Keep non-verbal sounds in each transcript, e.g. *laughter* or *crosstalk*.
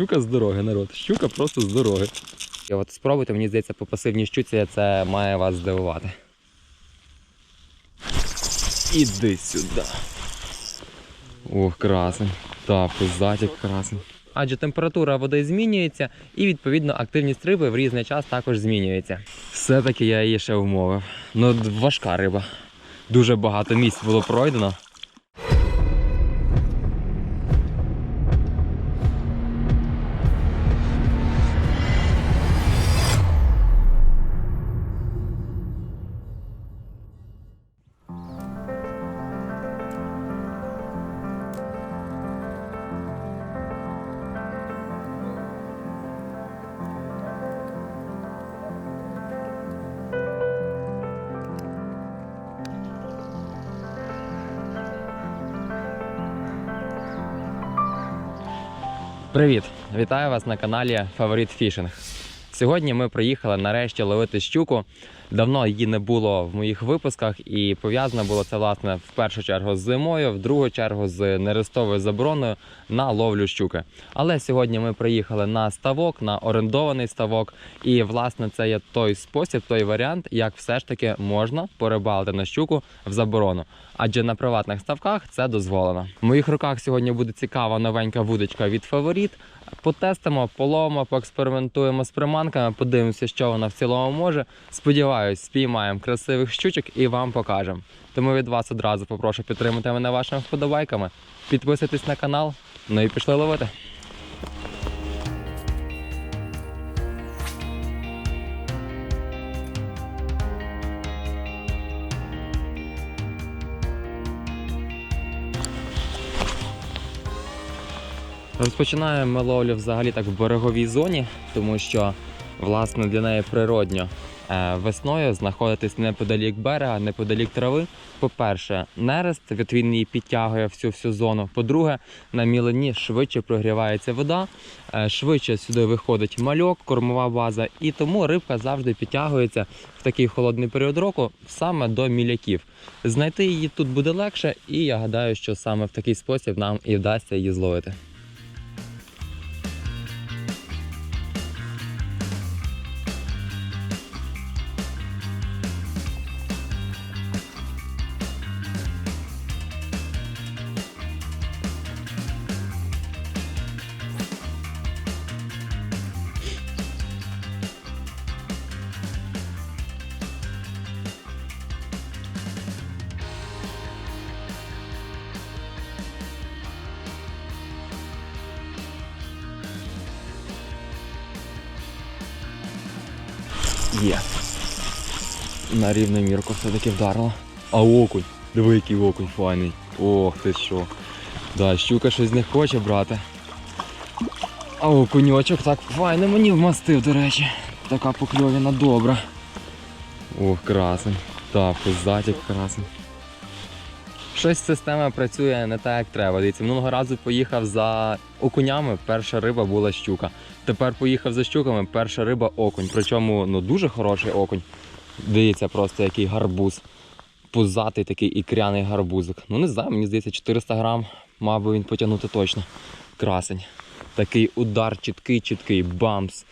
щука з дороги, народ. Щука просто з дороги. І от спробуйте, мені здається, по пасивній щуці це має вас здивувати. Іди сюди. Ох, красень. Так, пизатик красень. Адже температура води змінюється і відповідно активність риби в різний час також змінюється. Все-таки я її ще вмовив. Ну, важка риба. Дуже багато місць було пройдено. Привіт! Вітаю вас на каналі Фаворит Фішинг. Сьогодні ми приїхали нарешті ловити щуку. Давно її не було в моїх випусках, і пов'язано було це власне в першу чергу з зимою, в другу чергу з нерестовою забороною на ловлю щуки. Але сьогодні ми приїхали на ставок, на орендований ставок. І власне це є той спосіб, той варіант, як все ж таки можна порибалити на щуку в заборону. Адже на приватних ставках це дозволено. В моїх руках сьогодні буде цікава новенька вудочка від фаворіт. Потестимо, половимо, поекспериментуємо з приманками, подивимося, що вона в цілому може. Сподіваюсь, спіймаємо красивих щучок і вам покажемо. Тому від вас одразу попрошу підтримати мене вашими вподобайками. Підписуйтесь на канал. Ну і пішли ловити. Розпочинаємо ми ловлю взагалі так в береговій зоні, тому що власне для неї природньо весною знаходитись неподалік берега, неподалік трави. По-перше, нерест, від він її підтягує всю всю зону. По-друге, на мілині швидше прогрівається вода, е, швидше сюди виходить мальок, кормова база, і тому рибка завжди підтягується в такий холодний період року саме до міляків. Знайти її тут буде легше, і я гадаю, що саме в такий спосіб нам і вдасться її зловити. Є. На рівну мірку все-таки вдарило. А окунь. Диви, який окунь файний. Ох ти що. Да, щука щось не хоче брати. А окуньочок так файно мені вмастив, до речі. Така покльовіна добра. Ох, красень. Так, пиздатик красень. Щось система працює не так, як треба. Дивіться, минулого разу поїхав за окунями, перша риба була щука. Тепер поїхав за щуками, перша риба окунь. Причому ну дуже хороший окунь. Дивіться, просто який гарбуз. Пузатий такий ікряний гарбузик. Ну не знаю, мені здається, 400 грам мав би він потягнути точно. Красень. Такий удар чіткий, чіткий, бамс.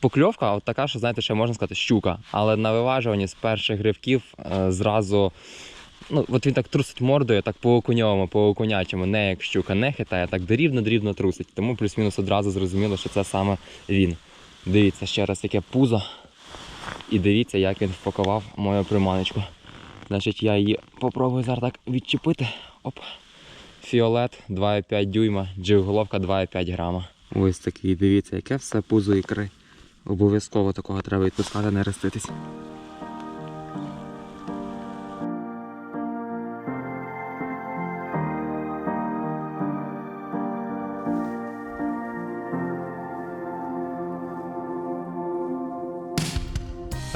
Покльовка, от така, що знаєте, ще можна сказати, щука. Але на виважуванні з перших гривків е, зразу. Ну, от він так трусить мордою, так по окуньовому, по окунячому, не як щука не хитає, так дрібно-дрібно трусить. Тому плюс-мінус одразу зрозуміло, що це саме він. Дивіться ще раз, яке пузо. І дивіться, як він впакував мою приманочку. Значить, я її попробую зараз так відчепити. Оп. Фіолет 2,5 дюйма, джиг-головка 2,5 грама. Ось такий, дивіться, яке все пузо ікри. Обов'язково такого треба відпускати, не реститись.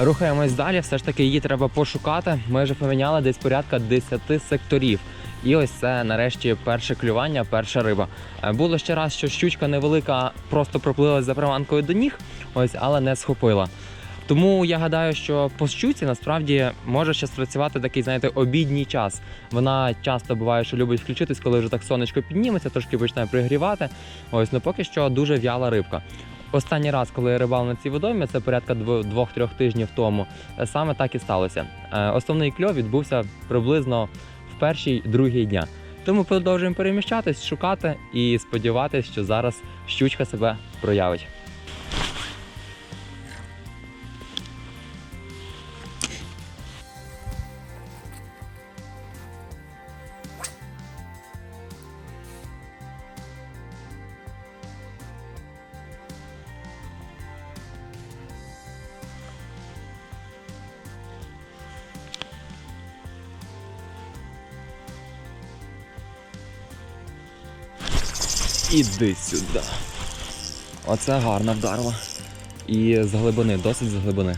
Рухаємось далі, все ж таки її треба пошукати. Ми вже поміняли десь порядка 10 секторів. І ось це нарешті перше клювання, перша риба. Е, Було ще раз, що щучка невелика, просто проплилась за приманкою до ніг, ось, але не схопила. Тому я гадаю, що по щуці насправді може ще спрацювати такий, знаєте, обідній час. Вона часто буває, що любить включитись, коли вже так сонечко підніметься, трошки починає пригрівати. Ось, ну поки що дуже в'яла рибка. Останній раз, коли я рибав на цій водоймі, це порядка дво- двох-трьох тижнів тому. е, Саме так і сталося. Е, Основний кльов відбувся приблизно в першій другій дня. Тому продовжуємо переміщатись, шукати і сподіватися, що зараз щучка себе проявить. Іди сюди. Оце гарно вдарило. І з глибини, досить з глибини.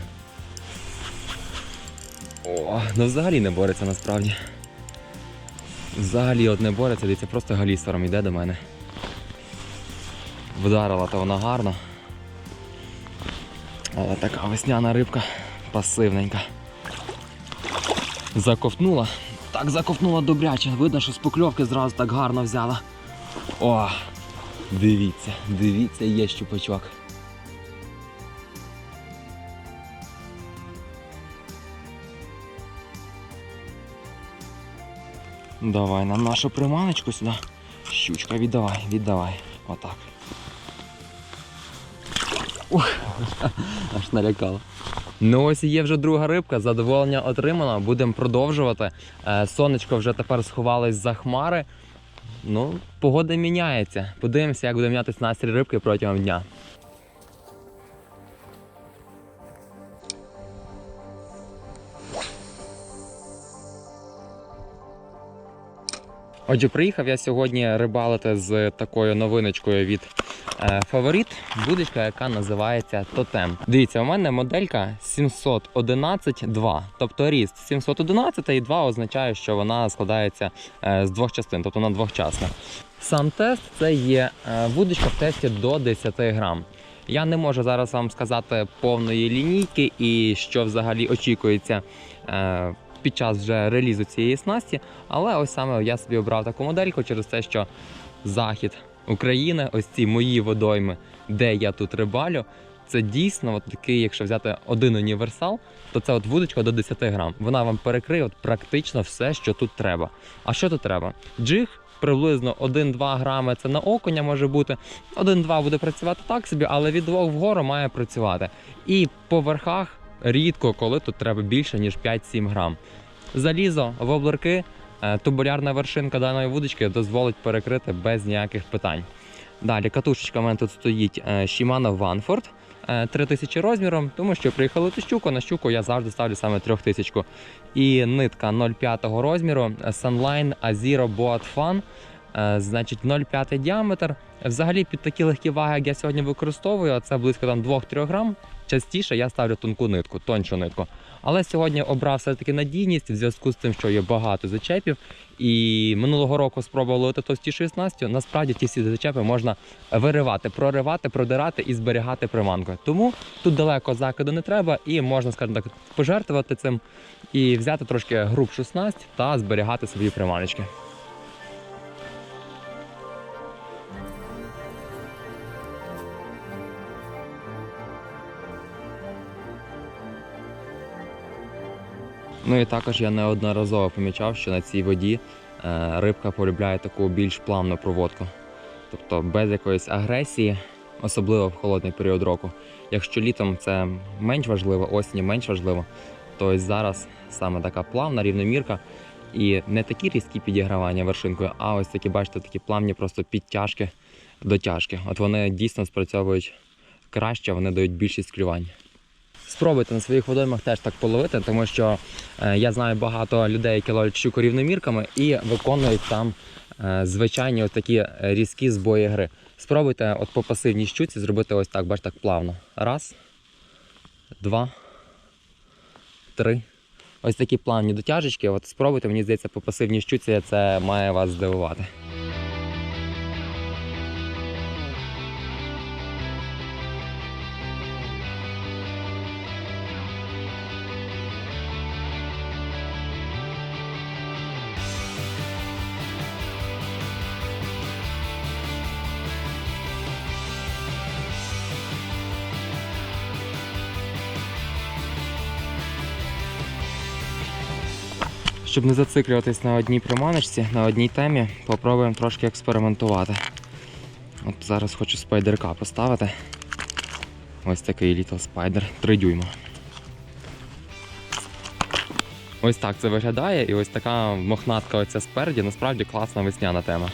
О, ну взагалі не бореться насправді. Взагалі от не бореться, дивіться, просто галістером йде до мене. Вдарила то вона гарно. Але така весняна рибка пасивненька. Заковтнула. Так заковтнула добряче. Видно, що з покльовки зразу так гарно взяла. О, дивіться, дивіться, є щупачок. Давай нам нашу приманочку сюди. Щучка, віддавай, віддавай. Отак. *laughs* Аж налякало. Ну ось і є вже друга рибка, задоволення отримано. Будемо продовжувати. Е, Сонечко вже тепер сховалось за хмари. Ну, погода міняється. Подивимося, як буде мінятися настрій рибки протягом дня. Отже, приїхав я сьогодні рибалити з такою новиночкою від Фаворит. Будочка, яка називається Тотем. Дивіться, у мене моделька 711-2, тобто ріст 711 і 2 означає, що вона складається е, з двох частин, тобто вона двохчасна. Сам тест це є е, вудочка в тесті до 10 грам. Я не можу зараз вам сказати повної лінійки і що взагалі очікується е, під час вже релізу цієї снасті. Але ось саме я собі обрав таку модельку через те, що захід України, ось ці мої водойми, де я тут рибалю, це дійсно от такий, якщо взяти один універсал, то це от вудочка до 10 грам. Вона вам перекриє от практично все, що тут треба. А що тут треба? Джиг. Приблизно 1-2 грами це на окуня може бути. 1-2 буде працювати так собі, але від 2 вгору має працювати. І по верхах рідко, коли тут треба більше, ніж 5-7 грам. Залізо, воблерки, тубулярна вершинка даної вудочки дозволить перекрити без ніяких питань. Далі катушечка в мене тут стоїть е, Shimano Vanford е, 3000 розміром, тому що приїхали ту щуку, на щуку я завжди ставлю саме 3000. І нитка 0,5 розміру е, Sunline Azero Boat Fun. е, Значить, 0,5 діаметр. Взагалі під такі легкі ваги, як я сьогодні використовую, це близько там 2-3 грам. Частіше я ставлю тонку нитку, тоншу нитку. Але сьогодні обрав все-таки надійність в зв'язку з тим, що є багато зачепів. І минулого року спробував ловити товстішою снастю. Насправді ті всі зачепи можна виривати, проривати, продирати і зберігати приманку. Тому тут далеко закиду не треба, і можна, скажімо так, пожертвувати цим і взяти трошки грубшу снасть та зберігати свої приманочки. Ну і також я неодноразово помічав, що на цій воді е, рибка полюбляє таку більш плавну проводку. Тобто без якоїсь агресії, особливо в холодний період року. Якщо літом це менш важливо, осінню менш важливо, то ось зараз саме така плавна рівномірка і не такі різкі підігравання вершинкою, а ось такі, бачите, такі плавні просто підтяжки дотяжки. От вони дійсно спрацьовують краще, вони дають більшість клювань. Спробуйте на своїх водоймах теж так половити, тому що е, я знаю багато людей, які ловлять щуку рівномірками і виконують там е, звичайні ось такі різкі збої гри. Спробуйте от по пасивній щуці зробити ось так, бачите, так плавно. Раз, два, три. Ось такі плавні дотяжечки. От спробуйте, мені здається, по пасивній щуці це має вас здивувати. Щоб не зациклюватись на одній приманочці, на одній темі, попробуємо трошки експериментувати. От зараз хочу спайдерка поставити. Ось такий Little Spider 3 дюйма. Ось так це виглядає, і ось така мохнатка оця спереді, насправді класна весняна тема.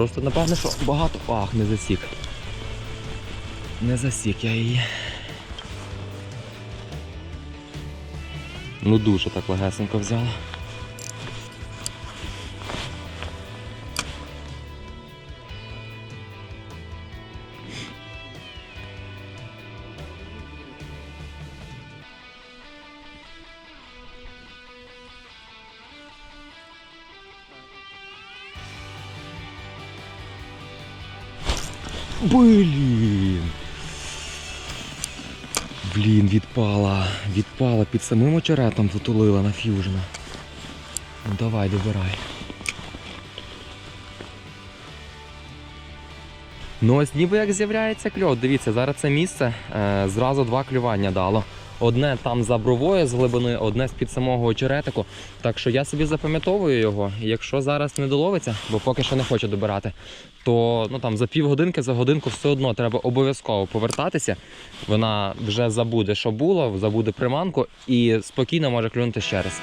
Просто напевно, що багато. Ах, не засік. Не засік я її. Ну дуже так легесенько взяла. Блін. Блін, відпала. Відпала під самим очеретом затулила на ф'южна. Ну давай, добирай. Ну ось ніби як з'являється кльот. Дивіться, зараз це місце е, зразу два клювання дало. Одне там за бровою з глибини, одне з під самого очеретику. Так що я собі запам'ятовую його. І Якщо зараз не доловиться, бо поки що не хочу добирати, то ну там за півгодинки, за годинку все одно треба обов'язково повертатися. Вона вже забуде, що було, забуде приманку і спокійно може клюнути ще раз.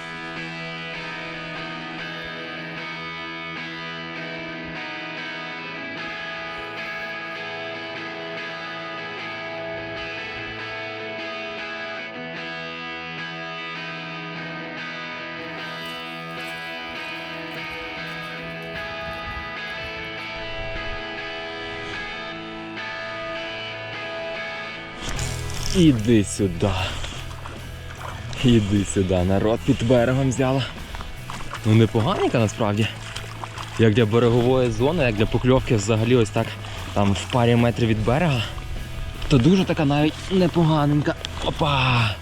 Іди сюди. Іди сюди, народ під берегом взяла. Ну непоганенька насправді. Як для берегової зони, як для покльовки взагалі ось так там в парі метрів від берега. То дуже така навіть непоганенька. Опа!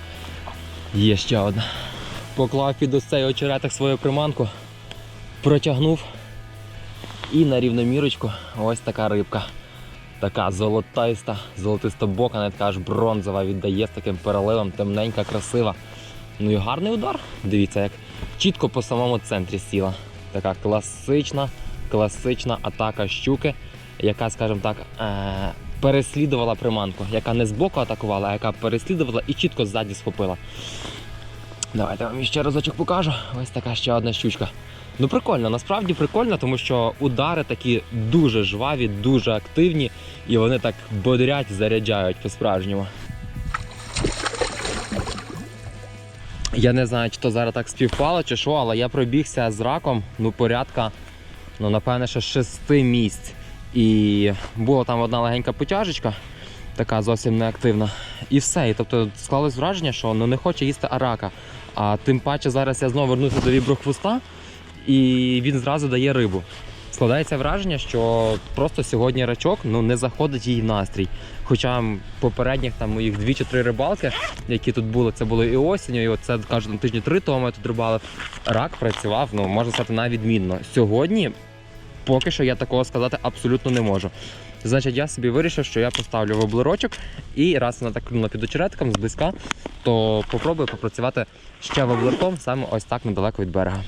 Є ще одна. Поклав під ось цей очереток свою приманку, протягнув і на рівномірочку ось така рибка. Така золотиста, золотисто-бока, навіть така аж бронзова віддає з таким переливом, темненька, красива. Ну і гарний удар. Дивіться, як чітко по самому центрі сіла. Така класична, класична атака щуки, яка, скажімо так, е- переслідувала приманку, яка не збоку атакувала, а яка переслідувала і чітко ззаді схопила. Давайте вам ще разочок покажу. Ось така ще одна щучка. Ну прикольно, насправді прикольно, тому що удари такі дуже жваві, дуже активні, і вони так бодрять, заряджають по-справжньому. Я не знаю, чи то зараз так співпало, чи що, але я пробігся з раком, ну, порядка, ну, напевне, ще шести місць. І була там одна легенька потяжечка, така зовсім неактивна. І все. І тобто склалось враження, що ну, не хоче їсти арака. А тим паче зараз я знову вернуся до віброхвоста, і він зразу дає рибу. Складається враження, що просто сьогодні рачок ну, не заходить їй в настрій. Хоча попередніх там моїх дві чи три рибалки, які тут були, це було і осінню, і оце кажуть, на тижні три тому я тут рибалив. Рак працював, ну можна сказати, на відмінно. Сьогодні поки що я такого сказати абсолютно не можу. Значить, я собі вирішив, що я поставлю воблерочок і раз вона так під очеретком зблизька, то попробую попрацювати ще воблерком саме ось так недалеко від берега.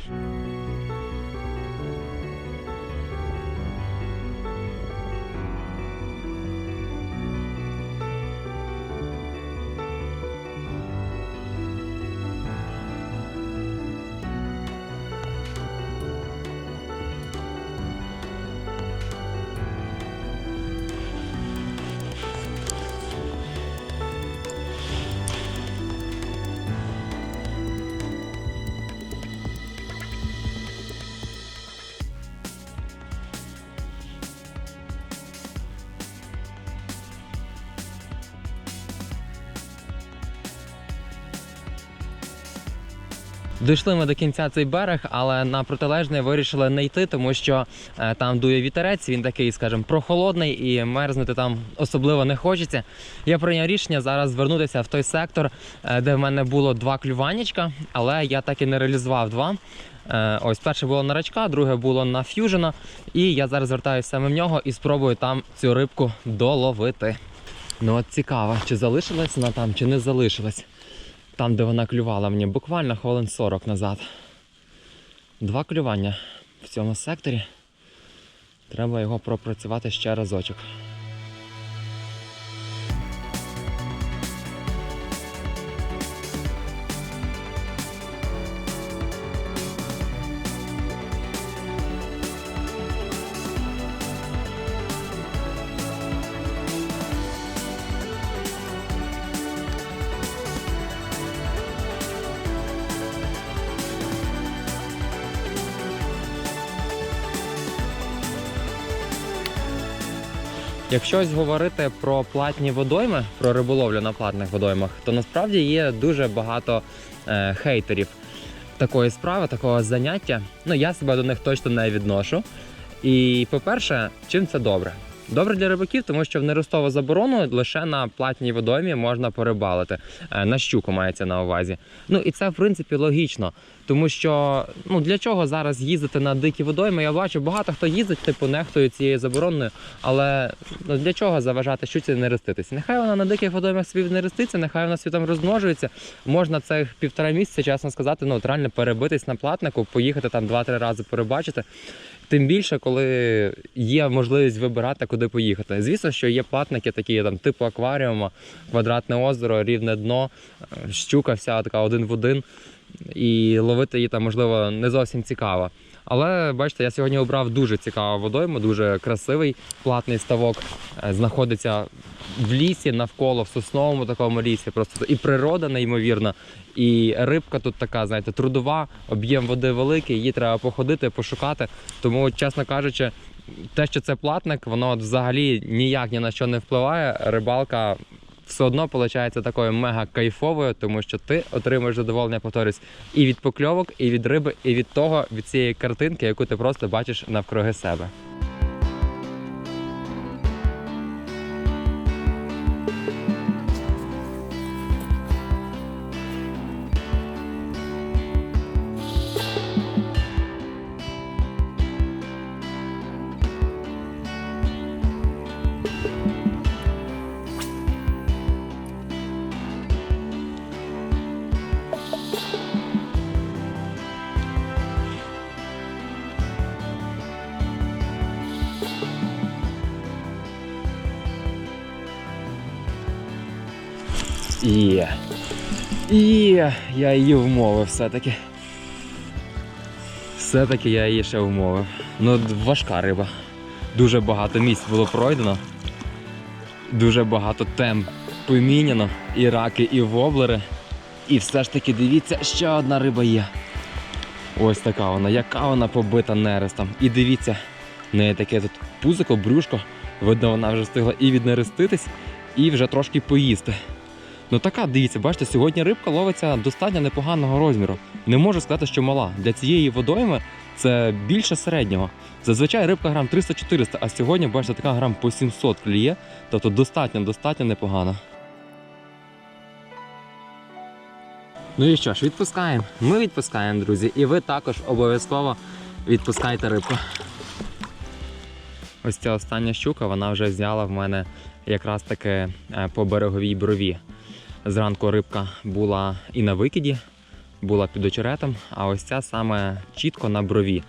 Дійшли ми до кінця цей берег, але на протилежний вирішили не йти, тому що е, там дує вітерець, він такий, скажімо, прохолодний і мерзнути там особливо не хочеться. Я прийняв рішення зараз звернутися в той сектор, е, де в мене було два клюванічка, але я так і не реалізував два. Е, Ось перше було на рачка, друге було на ф'южена. І я зараз звертаюся саме в нього і спробую там цю рибку доловити. Ну от цікаво, чи залишилась вона там, чи не залишилась. Там, де вона клювала мені, буквально хвилин 40 назад. Два клювання в цьому секторі. Треба його пропрацювати ще разочок. Якщо ось говорити про платні водойми, про риболовлю на платних водоймах, то насправді є дуже багато е, хейтерів такої справи, такого заняття. Ну я себе до них точно не відношу. І по-перше, чим це добре? Добре для рибаків, тому що в неростову заборону лише на платній водоймі можна порибалити. Е, На щуку мається на увазі. Ну і це в принципі логічно, тому що ну для чого зараз їздити на дикі водойми? Я бачу, багато хто їздить, типу нехтою цією забороною. Але ну для чого заважати щуці не реститися? Нехай вона на диких водоймах собі не реститься, нехай вона собі там розмножується. Можна цих півтора місяця, чесно сказати, ну от реально перебитись на платнику, поїхати там два-три рази перебачити. Тим більше, коли є можливість вибирати, куди поїхати. Звісно, що є платники, такі там типу акваріума, квадратне озеро, рівне дно, е, щука вся така один в один. І ловити її там, можливо, не зовсім цікаво. Але бачите, я сьогодні обрав дуже цікаву водойму, дуже красивий платний ставок. Е, Знаходиться в лісі навколо, в сосновому такому лісі. Просто і природа неймовірна, і рибка тут така, знаєте, трудова, об'єм води великий, її треба походити, пошукати. Тому, чесно кажучи, те, що це платник, воно взагалі ніяк ні на що не впливає. Рибалка все одно виходить такою мега кайфовою, тому що ти отримуєш задоволення, повторюсь, і від покльовок, і від риби, і від того, від цієї картинки, яку ти просто бачиш навкруги себе. Є. Є, я її вмовив все-таки. Все-таки я її ще вмовив. Ну, важка риба. Дуже багато місць було пройдено. Дуже багато тем поміняно. І раки, і воблери. І все ж таки дивіться, ще одна риба є. Ось така вона, яка вона побита нерестом. І дивіться, в неї таке тут пузико, брюшко. Видно, вона вже встигла і віднереститись, і вже трошки поїсти. Ну така, дивіться, бачите, сьогодні рибка ловиться достатньо непоганого розміру. Не можу сказати, що мала. Для цієї водойми це більше середнього. Зазвичай рибка грам 300-400, а сьогодні, бачите, така грам по 700 кліє. Тобто достатньо, достатньо непогано. Ну і що ж, відпускаємо. Ми відпускаємо, друзі, і ви також обов'язково відпускайте рибку. Ось ця остання щука, вона вже взяла в мене якраз таки е, по береговій брові. Зранку рибка була і на викиді, була під очеретом, а ось ця саме чітко на брові.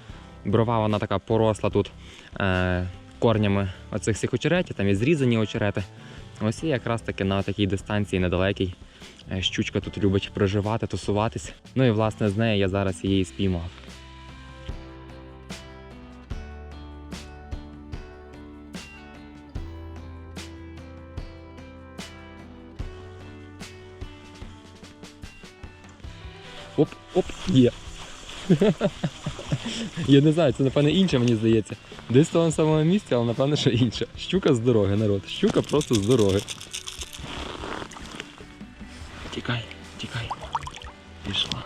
Брова вона така поросла тут е, корнями оцих всіх очеретів, там і зрізані очерети. Ось і якраз таки на такій дистанції недалекій е, щучка тут любить проживати, тусуватись. Ну і власне з нею я зараз її спіймав. Оп, оп, є. Я не знаю, це напевне інше, мені здається. Десь в тому самому місці, але напевне, що інше. Щука з дороги, народ. Щука просто з дороги. Тікай, тікай. Пішла.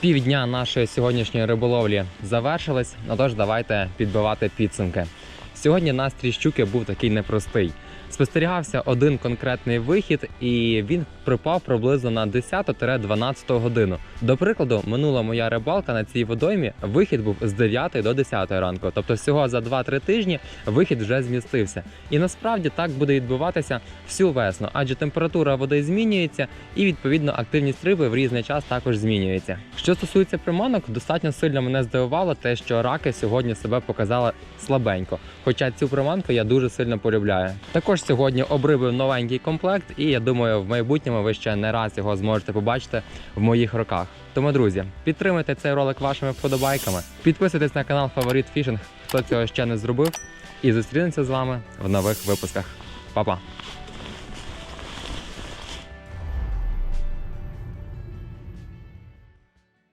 Півдня нашої сьогоднішньої риболовлі завершились. Ну тож давайте підбивати підсумки. Сьогодні настрій щуки був такий непростий. Спостерігався один конкретний вихід, і він припав приблизно на 10-12 годину. До прикладу, минула моя рибалка на цій водоймі. Вихід був з 9 до 10 ранку. Тобто, всього за 2-3 тижні вихід вже змістився. І насправді так буде відбуватися всю весну, адже температура води змінюється, і відповідно активність риби в різний час також змінюється. Що стосується приманок, достатньо сильно мене здивувало те, що раки сьогодні себе показали слабенько. Хоча цю приманку я дуже сильно полюбляю. Також сьогодні обрибив новенький комплект, і я думаю, в майбутньому ви ще не раз його зможете побачити в моїх руках. Тому, друзі, підтримайте цей ролик вашими вподобайками, підписуйтесь на канал Фаворит Фішинг, хто цього ще не зробив, і зустрінемося з вами в нових випусках. Па-па!